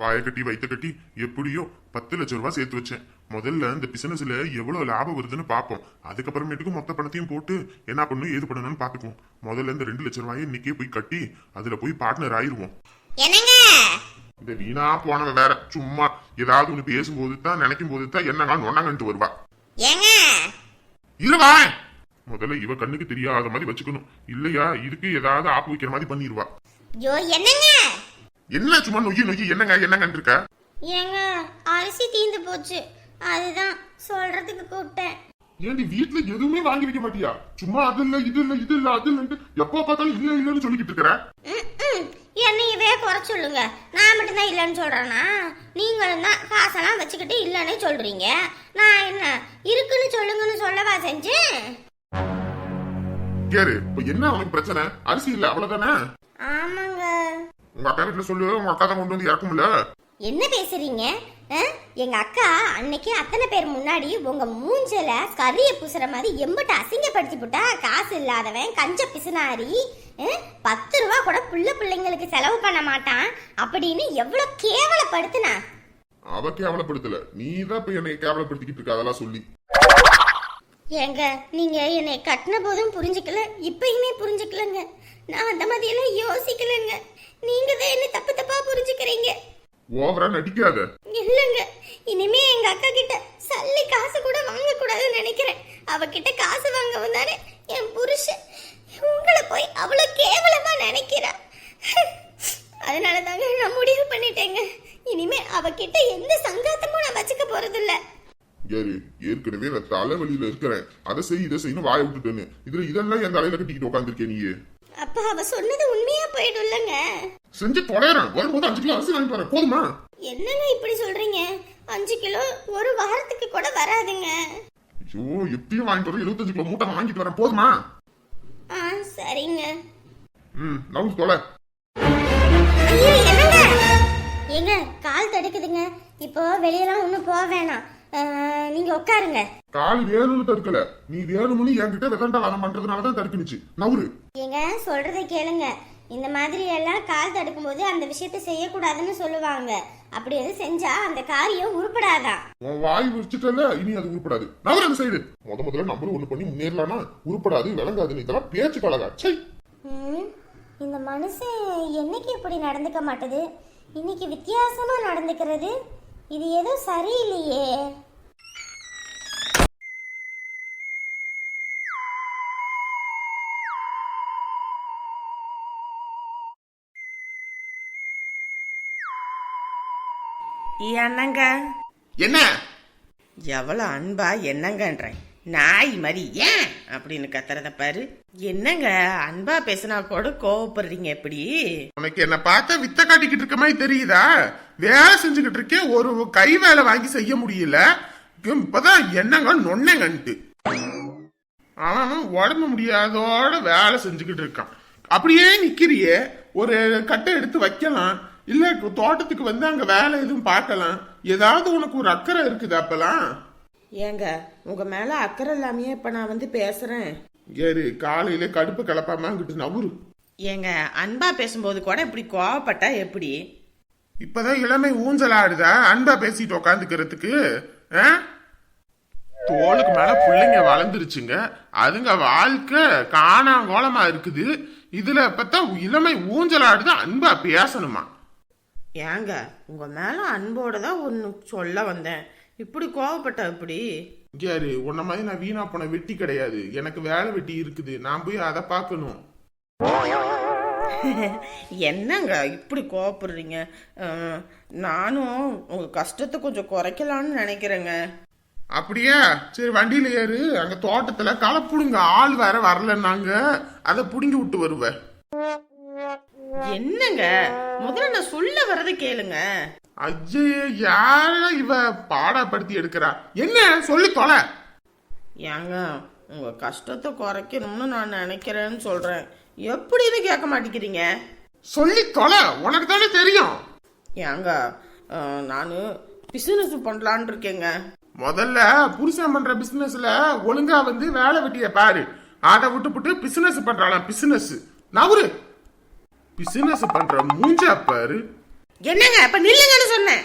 வாயை கட்டி வைத்த கட்டி எப்படியோ பத்து லட்ச ரூபாய் சேர்த்து வச்சேன். முதல்ல இந்த பிசினஸ்ல எவ்வளவு லாபம் வருதுன்னு பார்ப்போம். அதுக்கப்புறமேட்டுக்கு மொத்த பணத்தையும் போட்டு என்ன பண்ணணும் ஏது பண்ணணும்னு பாத்துக்குவோம் முதல்ல இந்த ரெண்டு லட்ச ரூபாயை இன்னைக்கே போய் கட்டி அதுல போய் பார்ட்னர் ஆயிருவோம். இந்த வீணா போனவன் வேற. சும்மா ஏதாவது ஒண்ணு பேசும்போது தான் நினைக்கும் போது தான் என்னங்க நொன்னாங்கன்ட்டு வருவா. இருவா! முதல்ல இவ கண்ணுக்கு தெரியாத மாதிரி வச்சுக்கணும். இல்லையா? இதுக்கு ஏதாவது ஆப்பு வைக்கிற மாதிரி பண்ணிடுவா என்ன சும்மா நொய்யி நொய்யி என்னங்க என்னங்கன்னு இருக்க? ஏங்க அரிசி தீந்து போச்சு. அதுதான் சொல்றதுக்கு கூப்பிட்டேன். ஏன்டி வீட்ல எதுவுமே வாங்கி வைக்க மாட்டியா? சும்மா அது இல்ல இது இல்ல இது இல்ல அது இல்லன்ட்டு எப்போ பார்த்தாலும் இல்ல இல்லன்னு சொல்லிக்கிட்டு இருக்கிற. என்னையவே குறை சொல்லுங்க. நான் மட்டும்தான் இல்லைன்னு சொல்றேனா? நீங்களும் தான் காசெல்லாம் வச்சுக்கிட்டு இல்லைன்னு சொல்றீங்க. நான் என்ன இருக்குன்னு சொல்லுங்கன்னு சொல்லவா செஞ்சேன்? கேரு இப்ப என்ன உனக்கு பிரச்சனை? அரிசி இல்ல அவ்வளவுதானே? ஆமாங்க. உங்க அக்கா வீட்டுல சொல்லு உங்க அக்கா தான் கொண்டு வந்து இறக்கும்ல? என்ன பேசுறீங்க? எங்க அக்கா அன்னைக்கு அத்தனை பேர் முன்னாடி உங்க மூஞ்சல கறிய பூசுற மாதிரி எம்பிட்ட அசிங்கப்படுத்தி போட்டா காசு இல்லாதவன் கஞ்ச பிசுனாரி? பத்து ரூபா கூட புள்ள பிள்ளைங்களுக்கு செலவு பண்ண மாட்டான் அப்படின்னு எவ்வளவு கேவலப்படுத்தினா? அவ கேவலப்படுத்தல. நீ தான் இப்ப என்னை கேவலப்படுத்திக்கிட்டு இருக்க அதெல்லாம் சொல்லி. ஏங்க நீங்க என்னை கட்டின போதும் புரிஞ்சுக்கல இப்பயுமே புரிஞ்சுக்கலங்க. நான் அந்த மாதிரியெல்லாம் யோசிக்கலங்க. நீங்க தான் என்ன தப்பு தப்பா புரிஞ்சுக்கிறீங்க? ஓவரா நடிக்காத. இல்லைங்க. இனிமே எங்க அக்கா கிட்ட சல்லி காசு கூட வாங்க கூடாதுன்னு நினைக்கிறேன். அவகிட்ட காசு வாங்க வந்தானே என் புருஷன். உங்களை போய் அவ்வளவு கேவலமா நினைக்கிறா. அதனால தாங்க நான் முடிவு பண்ணிட்டேங்க. இனிமே அவகிட்ட எந்த சங்காத்தமும் நான் வச்சுக்க போறதில்ல. கேரு ஏற்கனவே நான் தலைவலியில இருக்கிறேன். அதை செய் இதை செய்யணும் வாய விட்டுட்டேன்னு. இதுல இதெல்லாம் என் தலையில கட்டிக்கிட்டு உட்காந்துருக்கேன் நீயே. அப்ப அவ சொன்னது உண்மையா போயிடும்லங்க. செஞ்சு தொலைறேன். வரும்போது அஞ்சு கிலோ அரிசி வாங்கி வரேன். போதுமா? என்னங்க இப்படி சொல்றீங்க? அஞ்சு கிலோ ஒரு வாரத்துக்கு கூட வராதுங்க. ஐயோ எப்பயும் வாங்கிட்டு வரேன் எழுபத்தஞ்சு கிலோ மூட்டை வாங்கிட்டு வரேன். போதுமா? ஆ சரிங்க. ம் நவுந்து தொலை. ஐயோ என்னங்க? ஏங்க கால் தடுக்குதுங்க. இப்போ வெளியெல்லாம் ஒன்றும் போக வேணாம். நீங்க உட்காருங்க. கால் வேணும்னு தடுக்கல. நீ வேணும்னு என்கிட்ட விதண்டா வாதம் பண்றதுனால தான் தடுக்குனுச்சு. நவுரு ஏங்க சொல்றதை கேளுங்க. இந்த மாதிரி எல்லாம் கால் தடுக்கும் போது அந்த விஷயத்த செய்யக்கூடாதுன்னு சொல்லுவாங்க. அப்படி எதுவும் செஞ்சா அந்த காரியம் உருப்படாதான் உன் வாய் வச்சுட்டல இனி அது உருப்படாது. நவரு அந்த சைடு. முத முதல்ல நம்மளும் ஒண்ணு பண்ணி முன்னேறலாம்னா உருப்படாது விளங்காதுன்னு இதெல்லாம் பேச்சு கலகா சை இந்த மனுஷன் என்னைக்கு இப்படி நடந்துக்க மாட்டுது? இன்னைக்கு வித்தியாசமா நடந்துக்கிறது? இது ஏதோ சரியில்லையே. என்னங்க என்ன? எவ்வளோ அன்பா என்னங்கன்றேன். நாய் மாதிரி ஏன்? அப்படின்னு கத்துறத பாரு. என்னங்க அன்பா பேசினா கூட கோவப்படுறீங்க எப்படி? உனக்கு என்ன பார்த்தா வித்த காட்டிக்கிட்டு இருக்க மாதிரி தெரியுதா? வேலை செஞ்சுக்கிட்டு இருக்கேன் ஒரு கை வேலை வாங்கி செய்ய முடியல. இப்பதான் என்னங்க நொன்னங்கன்ட்டு. அவன் உடம்பு முடியாதோட வேலை செஞ்சுக்கிட்டு இருக்கான். அப்படியே நிக்கிறியே ஒரு கட்டை எடுத்து வைக்கலாம் இல்ல தோட்டத்துக்கு வந்து அங்க வேலை எதுவும் பார்க்கலாம். ஏதாவது உனக்கு ஒரு அக்கறை இருக்குது அப்பெல்லாம்? ஏங்க உங்க மேல அக்கறை இல்லாமையே இப்ப நான் வந்து பேசுறேன். ஏறு காலையில கடுப்பு கிளப்பாம அங்கிட்டு நவுரு ஏங்க அன்பா பேசும்போது கூட இப்படி கோவப்பட்டா எப்படி? இப்பதான் இளமை ஊஞ்சலாடுதா அன்பா பேசிட்டு உக்காந்துக்கிறதுக்கு? தோளுக்கு மேல பிள்ளைங்க வளர்ந்துருச்சுங்க. அதுங்க வாழ்க்கை காணாங்கோலமா இருக்குது. இதுல பார்த்தா இளமை ஊஞ்சலாடுது அன்பா பேசணுமா? ஏங்க உங்க மேல அன்போட தான் ஒன்று சொல்ல வந்தேன். இப்படி கோவப்பட்டா எப்படி யாரு? உன்ன மாதிரி நான் வீணா போன வெட்டி கிடையாது. எனக்கு வேலை வெட்டி இருக்குது. நான் போய் அதை பார்க்கணும். என்னங்க இப்படி கோவப்படுறீங்க? நானும் உங்க கஷ்டத்தை கொஞ்சம் குறைக்கலாம்னு நினைக்கிறேங்க. அப்படியா? சரி வண்டியில ஏறு. அங்க தோட்டத்துல களை புடுங்க. ஆள் வேற வரலன்னாங்க. அதை புடுங்கி விட்டு வருவேன் என்னங்க? முதல்ல நான் சொல்ல வரதை கேளுங்க. ஐயே யார இவ பாடப்படுத்தி எடுக்கிறா? என்ன? சொல்லி தொலை. ஏங்க உங்க கஷ்டத்தை குறைக்கணும்னு நான் நினைக்கிறேன்னு சொல்றேன். எப்படின்னு கேட்க மாட்டேங்கிறீங்க? சொல்லி தொலை. உனக்கு தானே தெரியும். ஏங்க நான் பிசினஸ் பண்ணலான் இருக்கேங்க. முதல்ல புருஷன் பண்ற பிசினஸ்ல ஒழுங்கா வந்து வேலை வெட்டிய பாரு. அதை விட்டுப்புட்டு பிசினஸ் பண்றாளாம் பிசினஸ் நவரு பிசினஸ் பண்ற மூஞ்சா பாரு. என்னங்க? இப்ப நில்லுங்கன்னு சொன்னேன்.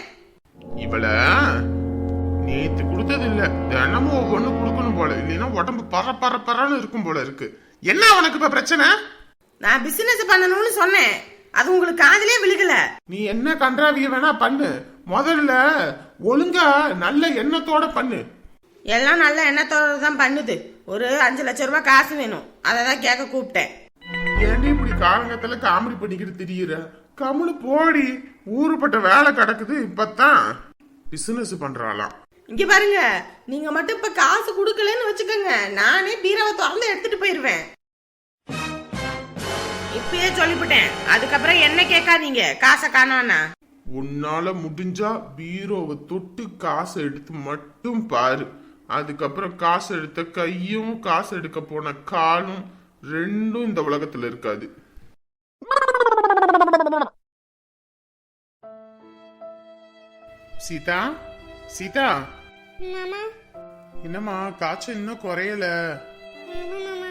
இவள நேத்து கொடுத்தது இல்ல தினமும் ஒவ்வொன்னு கொடுக்கணும் போல. இல்லைன்னா உடம்பு பர பர பரன்னு இருக்கும் போல இருக்கு. என்ன உனக்கு இப்ப பிரச்சனை? நான் பிசினஸ் பண்ணணும்னு சொன்னேன். அது உங்களுக்கு காதுலயே விழுகல. நீ என்ன கன்றாவிய வேணா பண்ணு. முதல்ல ஒழுங்கா நல்ல எண்ணத்தோட பண்ணு. எல்லாம் நல்ல எண்ணத்தோட தான் பண்ணுது. ஒரு அஞ்சு லட்சம் ரூபாய் காசு வேணும். அதை தான் கேட்க கூப்பிட்டேன் ஏன்டி காலங்கத்துல காமெடி பண்ணிக்கிட்டு திரியுற. கம்முனு போடி ஊருப்பட்ட வேலை கிடக்குது இப்பதான் பிசினஸ் பண்றாளாம். இங்க பாருங்க நீங்க மட்டும் இப்ப காசு கொடுக்கலன்னு வச்சுக்கோங்க. நானே பீராவை திறந்து எடுத்துட்டு போயிருவேன். இப்பயே சொல்லிவிட்டேன். அதுக்கப்புறம் என்ன கேட்காதீங்க? காசை காணானா உன்னால முடிஞ்சா பீரோவை தொட்டு காசை எடுத்து மட்டும் பாரு. அதுக்கப்புறம் காசு எடுத்த கையும் காசு எடுக்க போன காலும் ரெண்டும் இந்த உலகத்துல இருக்காது. சீதா? சீதா? மாமா என்னம்மா காய்ச்சல் இன்னும் குறையல. ஆமா மாமா.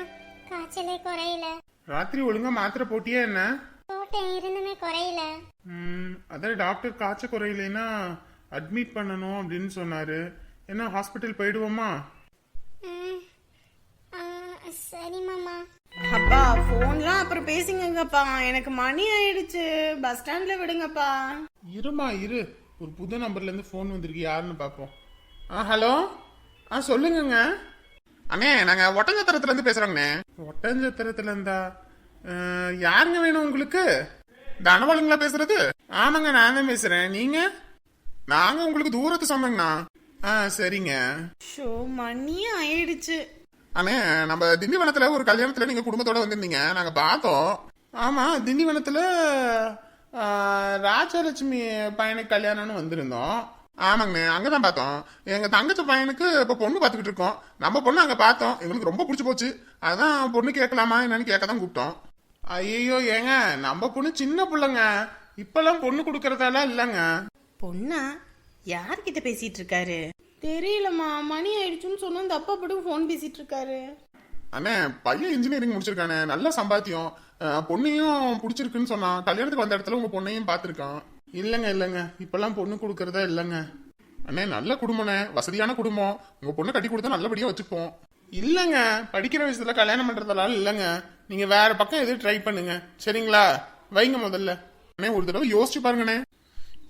காய்ச்சலே குறையல. ராத்திரி ஒழுங்கா மாத்திரை போட்டியா என்ன? போட்டேன் இருந்துமே குறையல. ம், அதான் டாக்டர் காய்ச்சல் குறையலைன்னா அட்மிட் பண்ணணும் அப்படின்னு சொன்னாரு. என்ன ஹாஸ்பிட்டல் போயிடுவோமா? சரி மாமா. அப்பா போன்லாம் அப்புறம் பேசுங்கப்பா எனக்கு மணி ஆயிடுச்சு. பஸ் ஸ்டாண்ட்ல விடுங்கப்பா. இருமா இரு. ஒரு புது நம்பர்ல இருந்து ஃபோன் வந்திருக்கு. யாருன்னு பார்ப்போம். ஆ ஹலோ ஆ சொல்லுங்கங்க. அண்ணே நாங்க ஒட்டஞ்சத்திரத்துல இருந்து பேசுறோங்கண்ணே. ஒட்டஞ்சத்திரத்துல இருந்தா அஹ், யாருங்க வேணும் உங்களுக்கு? தனபாலுங்களா பேசுறது? ஆமாங்க நான் தான் பேசுறேன். நீங்க? நாங்க உங்களுக்கு தூரத்து சொந்தங்கண்ணா. ஆ சரிங்க. ஷோ மணி ஆயிடுச்சு. அண்ணே நம்ம திண்டிவனத்துல ஒரு கல்யாணத்துல நீங்க குடும்பத்தோட வந்திருந்தீங்க. நாங்க பார்த்தோம். ஆமா திண்டிவனத்துல ராஜலட்சுமி பையனுக்கு கல்யாணம்னு வந்திருந்தோம். ஆமாங்கண்ணே அங்கதான் பார்த்தோம். எங்க தங்கச்சி பையனுக்கு இப்ப பொண்ணு பார்த்துக்கிட்டு இருக்கோம். நம்ம பொண்ணு அங்க பார்த்தோம். எங்களுக்கு ரொம்ப பிடிச்சு போச்சு. அதான் பொண்ணு கேட்கலாமா என்னன்னு கேட்க தான் கூப்பிட்டோம். ஐயோ ஏங்க நம்ம பொண்ணு சின்ன பிள்ளைங்க. இப்பெல்லாம் பொண்ணு கொடுக்கறதெல்லாம் இல்லைங்க. பொண்ணா? யார்கிட்ட பேசிட்டு இருக்காரு? தெரியலம்மா. மணி ஆயிடுச்சுன்னு சொன்னா இந்த அப்பா படம் ஃபோன் பேசிட்டு இருக்காரு. அண்ணே பையன் இன்ஜினியரிங் முடிச்சிருக்கானே. நல்ல சம்பாத்தியம். பொண்ணையும் பிடிச்சிருக்குன்னு சொன்னான் கல்யாணத்துக்கு வந்த இடத்துல உங்க பொண்ணையும் பார்த்துருக்கான். இல்லைங்க இல்லைங்க. இப்பெல்லாம் பொண்ணு கொடுக்கறதா இல்லைங்க. அண்ணே நல்ல குடும்பம்ண்ணே. வசதியான குடும்பம். உங்க பொண்ணை கட்டி கொடுத்தா நல்லபடியா வச்சுப்போம். இல்லைங்க. படிக்கிற வயசுல கல்யாணம் பண்றதெல்லாம் இல்லைங்க. நீங்க வேற பக்கம் எதுவும் ட்ரை பண்ணுங்க. சரிங்களா? வைங்க முதல்ல. அண்ணே ஒரு தடவை யோசிச்சு பாருங்கண்ணே.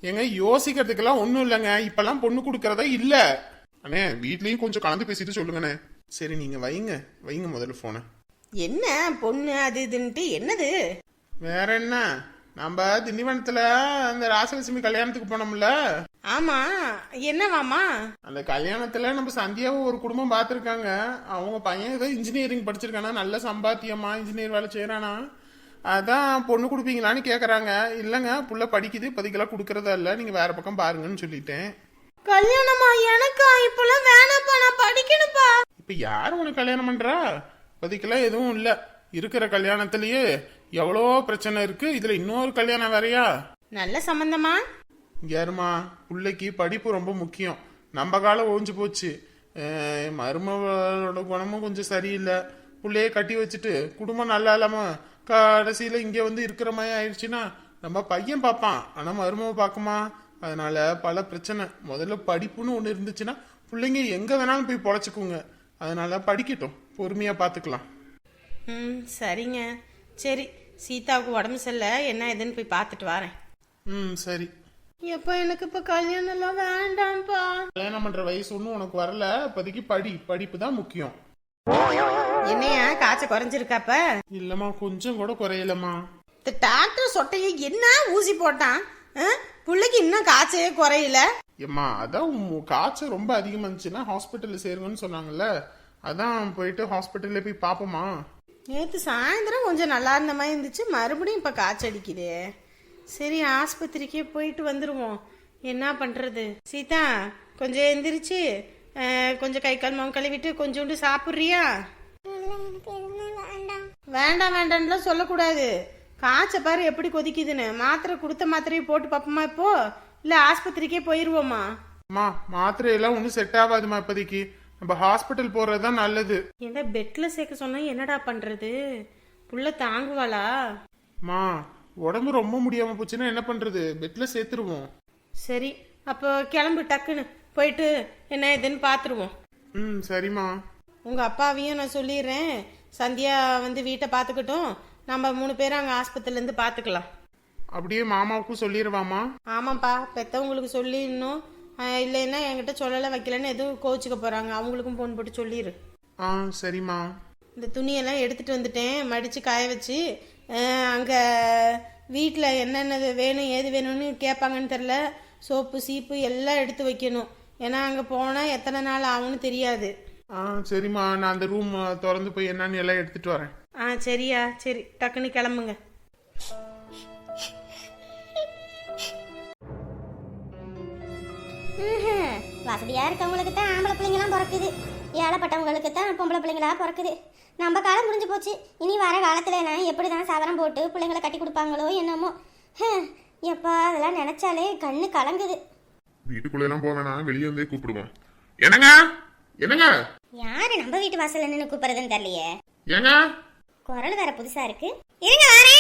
ஏங்க யோசிக்கிறதுக்கெல்லாம் ஒன்றும் இல்லைங்க. இப்பெல்லாம் பொண்ணு கொடுக்கறதா இல்லை. அண்ணே வீட்லயும் கொஞ்சம் கலந்து பேசிட்டு சொல்லுங்கண்ணே. சரி நீங்க வைங்க. வைங்க முதல்ல போனை என்ன பொண்ணு அது இதுன்ட்டு என்னது? வேற என்ன? நம்ம திண்டிவனத்துல அந்த ராசலட்சுமி கல்யாணத்துக்கு போனோம்ல. ஆமா. என்னவாமா அந்த கல்யாணத்துல நம்ம சந்தியாவை ஒரு குடும்பம் பார்த்துருக்காங்க அவங்க பையன் ஏதோ இன்ஜினியரிங் படிச்சிருக்கானா நல்ல சம்பாத்தியமா இன்ஜினியர் வேலை செய்யறானா அதான் பொண்ணு கொடுப்பீங்களான்னு கேக்குறாங்க. இல்லைங்க புள்ள படிக்குது இப்போதைக்கெல்லாம் கொடுக்கறதா இல்ல. நீங்க வேற பக்கம் பாருங்கன்னு சொல்லிட்டேன். கல்யாணமா? எனக்கா? இப்பெல்லாம் வேணாப்பா நான் படிக்கணும்ப்பா. இப்ப யார் உனக்கு கல்யாணம் பண்றா? இப்போதைக்கெல்லாம் எதுவும் இல்ல. இருக்கிற கல்யாணத்திலேயே எவ்வளோ பிரச்சனை இருக்கு. இதுல இன்னொரு கல்யாணம் வேறயா? நல்ல சம்பந்தமா? யாருமா பிள்ளைக்கு படிப்பு ரொம்ப முக்கியம். நம்ம காலம் ஒழிஞ்சு போச்சு. மருமகளோட குணமும் கொஞ்சம் சரியில்லை. பிள்ளைய கட்டி வச்சுட்டு குடும்பம் நல்லா இல்லாம கடைசியில இங்க வந்து இருக்கிற மாதிரி ஆயிடுச்சுன்னா நம்ம பையன் பார்ப்பான். ஆனா மருமக பார்க்குமா? அதனால பல பிரச்சனை. முதல்ல படிப்புன்னு ஒண்ணு இருந்துச்சுன்னா பிள்ளைங்க எங்க வேணாலும் போய் பொழைச்சுக்குங்க. அதனால படிக்கட்டும். பொறுமையா பாத்துக்கலாம். ம் சரிங்க. சரி சீதாவுக்கு உடம்பு சரியில்லை. என்ன ஏதுன்னு போய் பார்த்துட்டு வரேன். ம் சரி. எப்ப எனக்கு இப்ப கல்யாணம் எல்லாம் வேண்டாம்ப்பா. கல்யாணம் பண்ற வயசு ஒன்றும் உனக்கு வரல. இப்போதைக்கு படி படிப்பு தான் முக்கியம். என்னையா காய்ச்சல் குறைஞ்சிருக்காப்ப? இல்லம்மா கொஞ்சம் கூட குறையலம்மா. இந்த டாக்டர் சொட்டையை என்ன ஊசி போட்டான்? ஆ? புள்ளைக்கு இன்னும் காய்ச்சலே குறையல. ஏம்மா அதான் காய்ச்சல் ரொம்ப அதிகமா இருந்துச்சுன்னா ஹாஸ்பிட்டல்ல சேருங்கன்னு சொன்னாங்கல்ல. அதான் போயிட்டு ஹாஸ்பிட்டல்ல போய் பாப்போமா? நேற்று சாயந்தரம் கொஞ்சம் நல்லா இருந்த மாதிரி இருந்துச்சு. மறுபடியும் இப்போ காய்ச்சல் அடிக்குதே சரி ஆஸ்பத்திரிக்கே போயிட்டு வந்துடுவோம் என்ன பண்ணுறது சீதா கொஞ்சம் எந்திரிச்சு அஹ், கொஞ்சம் கை கால் முகம் கழுவிட்டு கொஞ்சோண்டு சாப்பிட்றியா? வேண்டாம் வேண்டாம் வேண்டாம்லாம் சொல்லக்கூடாது. காய்ச்ச பாரு எப்படி கொதிக்குதுன்னு. மாத்திரை கொடுத்த மாத்திரையை போட்டு பார்ப்போமா இப்போ? இல்லை ஆஸ்பத்திரிக்கே போயிடுவோமா அம்மா மாத்திரையெல்லாம் ஒன்றும் செட் ஆகாதுமா இப்போதைக்கு. நம்ம ஹாஸ்பிட்டல் போறது தான் நல்லது. என்ன பெட்டில் சேர்க்க சொன்னா என்னடா பண்ணுறது புள்ள தாங்குவாளா? அம்மா உடம்பு ரொம்ப முடியாம போச்சுன்னா என்ன பண்றது? பெட்ல சேர்த்துருவோம். சரி அப்போ கிளம்பு டக்குன்னு. போயிட்டு என்ன ஏதுன்னு பார்த்துருவோம் ம் சரிம்மா. உங்கள் அப்பாவையும் நான் சொல்லிடுறேன். சந்தியா வந்து வீட்டை பார்த்துக்கட்டும் நம்ம மூணு பேரும் அங்கே ஆஸ்பத்திரிலேருந்து பார்த்துக்கலாம் அப்படியே மாமாவுக்கும் சொல்லிடுவாமா ஆமாப்பா பெற்றவங்களுக்கு சொல்லிடணும். ஆஹ் இல்லைன்னா என்கிட்ட சொல்லலை வைக்கலன்னு எதுவும் கோச்சிக்க போகிறாங்க அவங்களுக்கும் ஃபோன் போட்டு சொல்லிடு ஆ சரிம்மா. இந்த துணியெல்லாம் எடுத்துகிட்டு வந்துட்டேன். மடித்து காய வச்சு அங்கே வீட்டில் என்னென்ன வேணும் ஏது வேணும்னு கேட்பாங்கன்னு தெரில சோப்பு சீப்பு எல்லாம் எடுத்து வைக்கணும். ஏன்னா அங்கே போனால் எத்தனை நாள் ஆகும்னு தெரியாது. ஆ சரிம்மா. நான் அந்த ரூம் திறந்து போய் என்னன்னு எல்லாம் எடுத்துட்டு வரேன். ஆ சரியா. சரி டக்குன்னு கிளம்புங்க. வசதியா இருக்கவங்களுக்கு தான் ஆம்பளை பிள்ளைங்களாம் பிறக்குது. ஏழைப்பட்டவங்களுக்கு தான் பொம்பளை பிள்ளைங்களா பிறக்குது. நம்ம காலம் முடிஞ்சு போச்சு. இனி வர காலத்துல நான் எப்படி தான் சாதனம் போட்டு பிள்ளைங்களை கட்டி கொடுப்பாங்களோ என்னமோ. எப்பா அதெல்லாம் நினைச்சாலே கண்ணு கலங்குது. வீட்டுக்குள்ள எல்லாம் வேணாம். வெளியே இருந்தே கூப்பிடுவோம். என்னங்க? என்னங்க? யாரு நம்ம வீட்டு வாசல்ல நின்று கூப்பிடுறதுன்னு தெரியலையே. ஏங்க? குரல் வேற புதுசா இருக்கு. இருங்க வரேன்.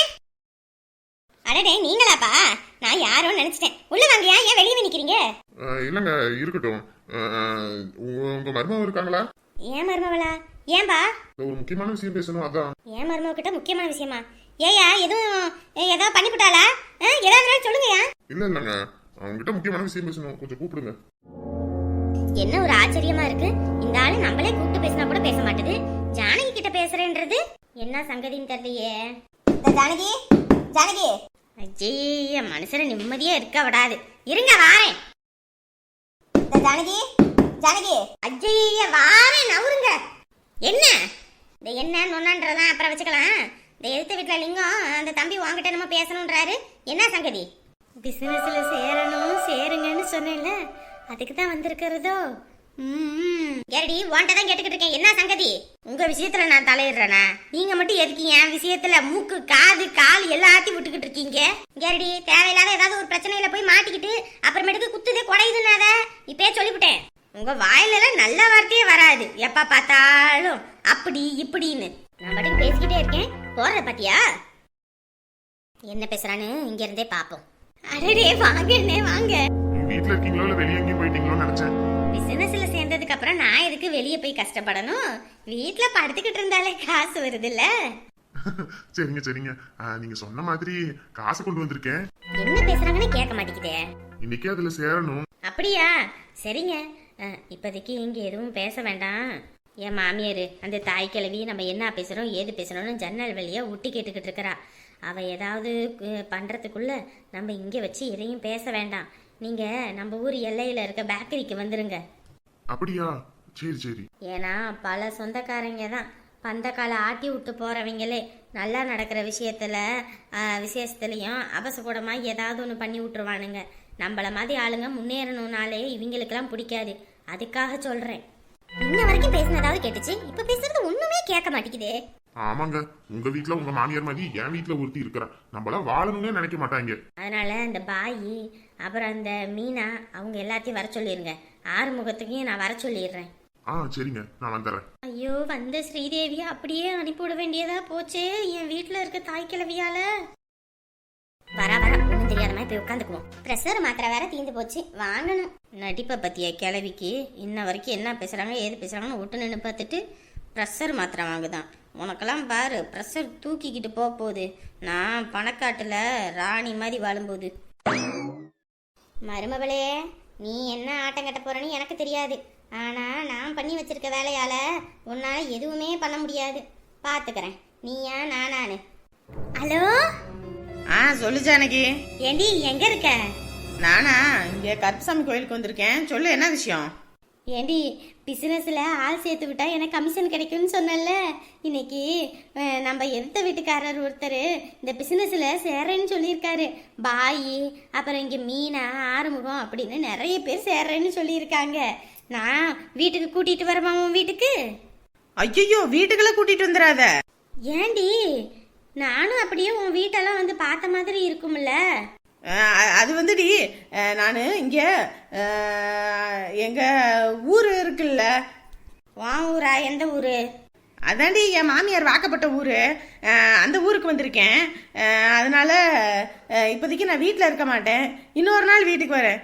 அடடே நீங்களாப்பா? நான் யாரோ நினைச்சிட்டேன். உள்ள வாங்கயா? ஏன் வெளியே நிக்கிறீங்க? இல்லைங்க இருக்கட்டும். உங்க மருமகம் இருக்காங்களா? ஏன் மருமவளா? ஏன்பா? ஒரு முக்கியமான விஷயம் பேசணும் அதான். ஏன் மருமவ கிட்ட முக்கியமான விஷயமா? ஏயா எதுவும் ஏதாவது பண்ணிவிட்டாளா ஏதாவது இருந்தாலும் சொல்லுங்கயா இல்ல இல்லைங்க. அவங்ககிட்ட முக்கியமான விஷயம் பேசணும். கொஞ்சம் கூப்பிடுங்க. என்ன ஒரு ஆச்சரியமா இருக்கு? இந்த ஆளு நம்மளே கூப்பிட்டு பேசினா கூட பேச மாட்டுது. ஜானகி கிட்ட பேசுறேன்றது என்ன சங்கதின்னு தெரியலையே. ஜானகி ஜானகி. ஐய மனுஷனை நிம்மதியா இருக்க விடாது. இருங்க வாரேன். ஜானகி ஜானகி. ஐய வாரேன் நவுருங்க. என்ன? இந்த என்ன நொன்னான்றதான் அப்புறம் வச்சுக்கலாம். இந்த எதிர்த்த வீட்டுல லிங்கம் அந்த தம்பி வாங்கிட்ட நம்ம பேசணுன்றாரு. என்ன சங்கதி? பிசினஸ்ல சேரணும் சேருங்கன்னு சொன்னேன்ல. அதுக்கு தான் வந்திருக்கிறதோ? ஏடி உன்கிட்ட தான் கேட்டுக்கிட்டு இருக்கேன். என்ன சங்கதி? உங்க விஷயத்துல நான் தலையிடுறேனா? நீங்க மட்டும் எதுக்கு என் விஷயத்துல மூக்கு காது கால் எல்லாத்தையும் விட்டுக்கிட்டு இருக்கீங்க? ஏடி தேவையில்லாத ஏதாவது ஒரு பிரச்சனையில போய் மாட்டிக்கிட்டு அப்புறமேட்டுக்கு குத்துதே குடையுதுன்னாத இப்பயே சொல்லிவிட்டேன். உங்க வாயில எல்லாம் நல்ல வார்த்தையே வராது. எப்ப பார்த்தாலும் அப்படி இப்படின்னு. நான் மட்டும் பேசிக்கிட்டே இருக்கேன். போறத பாத்தியா? என்ன பேசுறான்னு இங்க இருந்தே பாப்போம் அடடே வாங்கண்ணே வாங்க. வீட்டுல இருக்கீங்களோ இல்ல வெளியே எங்கேயும் போயிட்டீங்களோ நினைச்சேன். பிசினஸ்ல சேர்ந்ததுக்கு அப்புறம் நான் எதுக்கு வெளியே போய் கஷ்டப்படணும்? வீட்ல படுத்துக்கிட்டு இருந்தாலே காசு வருதுல்ல? சரிங்க சரிங்க. அஹ், நீங்க சொன்ன மாதிரி காசு கொண்டு வந்திருக்கேன். என்ன பேசுறாங்கன்னு கேட்க மாட்டேங்குதே. இன்னைக்கே அதுல சேரணும். அப்படியா? சரிங்க. இப்போதைக்கு இங்க எதுவும் பேச வேண்டாம். என் மாமியார் அந்த தாய் கிழவி நம்ம என்ன பேசுறோம் ஏது பேசுறோம்னு ஜன்னல் வழியா ஒட்டி கேட்டுக்கிட்டு இருக்கிறா. அவ ஏதாவது பண்றதுக்குள்ள நம்ம இங்க வச்சு எதையும் பேச வேண்டாம். நீங்க நம்ம ஊர் எல்லையில இருக்க பேக்கரிக்கு வந்துருங்க. அப்படியா? சரி சரி. ஏன்னா பல சொந்தக்காரங்க தான். பந்தக்கால ஆட்டி விட்டு போறவங்களே நல்லா நடக்கிற விஷயத்துல விசேஷத்துலயும் அபசகுடமா ஏதாவது ஒன்று பண்ணி விட்டுருவானுங்க. நம்மள மாதிரி ஆளுங்க முன்னேறணும்னாலே இவங்களுக்கெல்லாம் பிடிக்காது. அதுக்காக சொல்றேன். இன்ன வரைக்கும் பேசினதாவது கேட்டுச்சு. இப்ப பேசுறது ஒண்ணுமே கேட்க மாட்டேங்குதே. ஆமாங்க. உங்க வீட்ல உங்க மாமியார் மாதிரி என் வீட்ல ஒருத்தி இருக்கிறா. நம்மள வாழணும்னே நினைக்க மாட்டாங்க. அதனால அந்த பாயி அப்புறம் அந்த மீனா அவங்க எல்லாத்தையும் வர சொல்லிருங்க. ஆறுமுகத்துக்கையும் நான் வர சொல்லிடுறேன். ஆ சரிங்க. நான் வந்துடுறேன் ஐயோ வந்த ஸ்ரீதேவியை அப்படியே அனுப்பிவிட வேண்டியதா போச்சே என் வீட்ல இருக்க தாய் கிழவியால. வர வர ஒன்றும் தெரியாத மாதிரி போய் உட்காந்துக்குவோம். ப்ரெஷர் மாத்திரை வேற தீந்து போச்சு. வாங்கணும். நடிப்பை பத்திய கிழவிக்கு? இன்ன வரைக்கும் என்ன பேசுறாங்க ஏது பேசுறாங்கன்னு விட்டு நின்று பார்த்துட்டு ப்ரெஷர் மாத்திரை வாங்குதான். உனக்கெல்லாம் பாரு ப்ரெஷர் தூக்கிக்கிட்டு போக போகுது. நான் பணக்காட்டுல ராணி மாதிரி வாழும்போது. மருமகளே நீ என்ன ஆட்டம் கட்ட போறன்னு எனக்கு தெரியாது. ஆனா நான் பண்ணி வச்சிருக்க வேலையால உன்னால எதுவுமே பண்ண முடியாது. பாத்துக்கறேன். நீயா நானானு ஹலோ? ஆ சொல்லு ஜானகி. ஏண்டி எங்க இருக்க? நானா இங்கே கருப்பசாமி கோயிலுக்கு வந்திருக்கேன். சொல்லு என்ன விஷயம்? ஏண்டி பிசினஸ்ல ஆள் சேர்த்து விட்டா எனக்கு கமிஷன் கிடைக்கும்னு சொன்னல இன்னைக்கு நம்ம எந்த வீட்டுக்காரர் ஒருத்தர் இந்த பிசினஸ்ல சேர்றேன்னு சொல்லியிருக்காரு. பாயி அப்புறம் இங்க மீனா ஆறுமுகம் அப்படின்னு நிறைய பேர் சேர்றேன்னு சொல்லியிருக்காங்க. நான் வீட்டுக்கு கூட்டிட்டு வரமா உன் வீட்டுக்கு? ஐயோ வீட்டுக்குள்ள கூட்டிட்டு வந்துடாத ஏண்டி நானும் அப்படியே உன் வீட்டெல்லாம் வந்து பார்த்த மாதிரி இருக்கும்ல. அது வந்துடி நான் இங்கே எங்கள் ஊர் இருக்குல்ல? உன் ஊரா எந்த ஊரு? அதாண்டி என் மாமியார் வாக்கப்பட்ட ஊர். அந்த ஊருக்கு வந்திருக்கேன். அதனால இப்போதைக்கு நான் வீட்டில் இருக்க மாட்டேன். இன்னொரு நாள் வீட்டுக்கு வரேன்.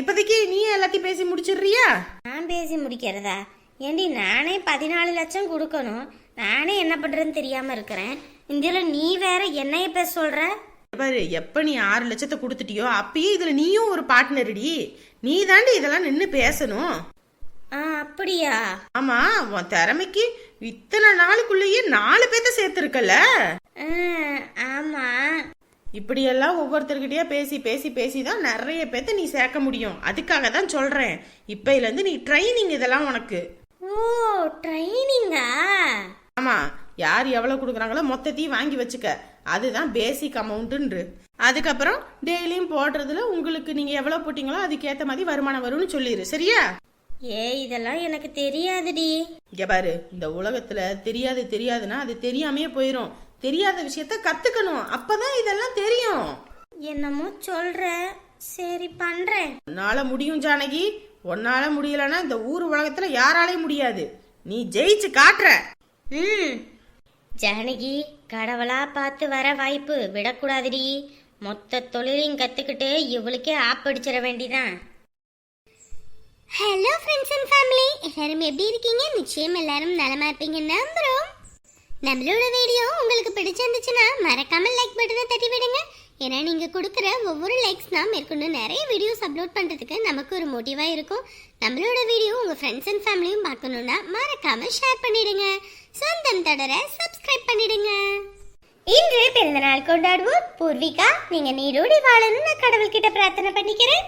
இப்போதைக்கு நீ எல்லாத்தையும் பேசி முடிச்சிடுறியா? நான் பேசி முடிக்கிறதா? ஏண்டி நானே பதினாலு லட்சம் கொடுக்கணும். நானே என்ன பண்றேன்னு தெரியாம இருக்கிறேன். இந்தியில நீ வேற என்னைய பேச சொல்ற? பாரு எப்போ நீ ஆறு லட்சத்தை கொடுத்துட்டியோ அப்பயே இதில் நீயும் ஒரு பார்ட்னருடி நீ தாண்டி இதெல்லாம் நின்று பேசணும். ஆ அப்படியா? ஆமா உன் திறமைக்கு இத்தனை நாளுக்குள்ளேயே நாலு பேத்த சேர்த்துருக்கல ஆமா. இப்படியெல்லாம் ஒவ்வொருத்தர்கிட்டயே பேசி பேசி பேசி தான் நிறைய பேத்த நீ சேர்க்க முடியும். அதுக்காக தான் சொல்றேன். இப்பையில இருந்து நீ ட்ரைனிங் இதெல்லாம் உனக்கு. ஓ ட்ரைனிங்கா ஆமா யார் எவ்வளவு கொடுக்குறாங்களோ மொத்தத்தையும் வாங்கி வச்சுக்க. அதுதான் பேசிக் அமௌண்ட்டுன்று அதுக்கப்புறம் டெய்லியும் போடுறதுல உங்களுக்கு நீங்க எவ்வளவு போட்டீங்களோ அதுக்கேத்த மாதிரி வருமானம் வரும்னு சொல்லிடு சரியா? ஏ இதெல்லாம் எனக்கு தெரியாதுடி. இங்க பாரு இந்த உலகத்துல தெரியாது தெரியாதுன்னா அது தெரியாமையே போயிடும் தெரியாத விஷயத்த கத்துக்கணும். அப்பதான் இதெல்லாம் தெரியும். என்னமோ சொல்ற. சரி பண்றேன். உன்னால முடியும் ஜானகி. உன்னால முடியலன்னா இந்த ஊர் உலகத்துல யாராலையும் முடியாது. நீ ஜெயிச்சு காட்டுற. ம். ஜானகி கடவுளா பார்த்து வர வாய்ப்பு விடக்கூடாதுடி. மொத்த தொழிலையும் கத்துக்கிட்டு இவளுக்கே ஆப் அடிச்சிட வேண்டிதான். ஹலோ ஃப்ரெண்ட்ஸ் அண்ட் ஃபேமிலி எல்லாரும் எப்படி இருக்கீங்க? நிச்சயம் எல்லாரும் நலமா இருப்பீங்க நம்புறோம். நம்மளோட வீடியோ உங்களுக்கு பிடிச்சிருந்துச்சுன்னா மறக்காம லைக் பட்டனை தட்டி விடுங்க ஏன்னா நீங்கள் கொடுக்குற ஒவ்வொரு லைக்ஸ் தான் மேற்கொண்டு நிறைய வீடியோஸ் அப்லோட் பண்ணுறதுக்கு நமக்கு ஒரு மோட்டிவாக இருக்கும். நம்மளோட வீடியோ உங்கள் ஃப்ரெண்ட்ஸ் அண்ட் ஃபேமிலியும் பார்க்கணும்னா மறக்காம ஷேர் பண்ணிடுங்க. சொந்தம் தொடர சப்ஸ்கிரைப் பண்ணிடுங்க. இன்று பிறந்தநாள் கொண்டாடுவோம். பூர்விகா நீங்கள் நீரோடி வாழணும்னு நான் கடவுள்கிட்ட பிரார்த்தனை பண்ணிக்கிறேன்.